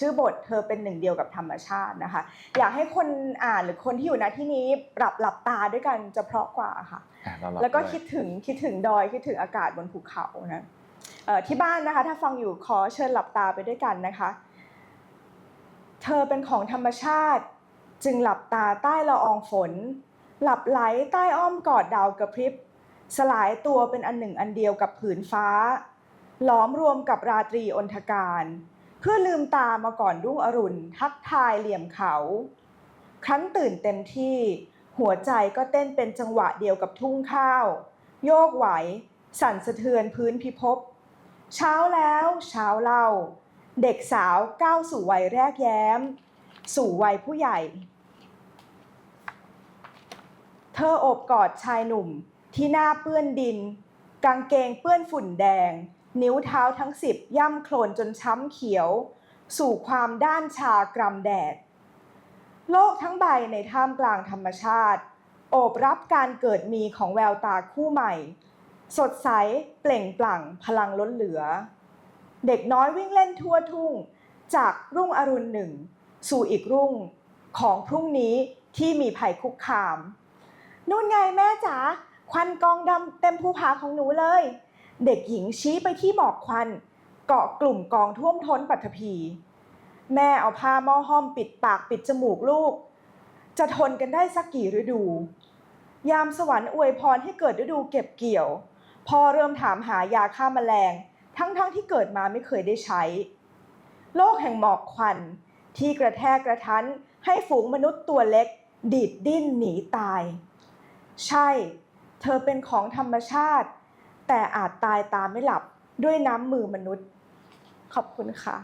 ชื่อบทเธอเป็นหนึ่งเดียวกับธรรมชาตินะคะ อยากให้คนอ่านหรือคนที่อยู่ณที่นี้หลับหลับตาด้วยกันจะเพราะกว่าค่ะอะเรารับแล้วก็ด้วยคิดถึงคิดถึงดอยคิดถึงอากาศบนภูเขานะเอ่อที่บ้านนะคะ ถ้าฟังอยู่ขอเชิญหลับตาไปด้วยกันนะคะ เธอเป็นของธรรมชาติ จึงหลับตาใต้ละอองฝน หลับไหลใต้อ้อมกอดดาวกระพริบสลายตัวเป็นอันหนึ่งอันเดียวกับผืนฟ้า ล้อมรวมกับราตรีอนทการ เพื่อลืมตามาก่อนรุ่งอรุณ ทักทายเหลี่ยมเขา ครั้นตื่นเต็มที่ หัวใจก็เต้นเป็นจังหวะเดียวกับทุ่งข้าว โยกไหว สั่นสะเทือนพื้นพิภพเช้าแล้วเช้าเล่า เด็กสาวก้าวสู่วัยแรกแย้ม สู่วัยผู้ใหญ่ เธอโอบกอดชายหนุ่มที่หน้าเปื้อนดิน กางเกงเปื้อนฝุ่นแดง นิ้วเท้าทั้งสิบย่ำโคลนจนช้ำเขียว สู่ความด้านชากรำแดด โลกทั้งใบในท่ามกลางธรรมชาติ โอบรับการเกิดมีของแววตาคู่ใหม่ สดใสเปล่งปลั่งพลังล้นเหลือ เด็กน้อยวิ่งเล่นทั่วทุ่ง จากรุ่งอรุณหนึ่ง สู่อีกรุ่งของพรุ่งนี้ที่มีภัยคุกคามนู่นไงแม่จ๋าควันกองดำเต็มภูผาของหนูเลย เด็กหญิงชี้ไปที่หมอกควัน เกาะกลุ่มกองท่วมท้นปัทภี แม่เอาผ้าหม้อห้อมปิดปากปิดจมูกลูก จะทนกันได้สักกี่ฤดู ยามสวรรค์อวยพรให้เกิดฤดูเก็บเกี่ยว พ่อเริ่มถามหายาฆ่าแมลง ทั้งๆทที่เกิดมาไม่เคยได้ใช้ โลกแห่งหมอกควันที่กระแทกกระทันให้ฝูงมนุษย์ตัวเล็ก ดีดดิ้นหนีตาย ใช่ เธอเป็นของธรรมชาติ แต่อาจตายตามไม่หลับด้วยน้ำมือมนุษย์ ขอบคุณค่ะ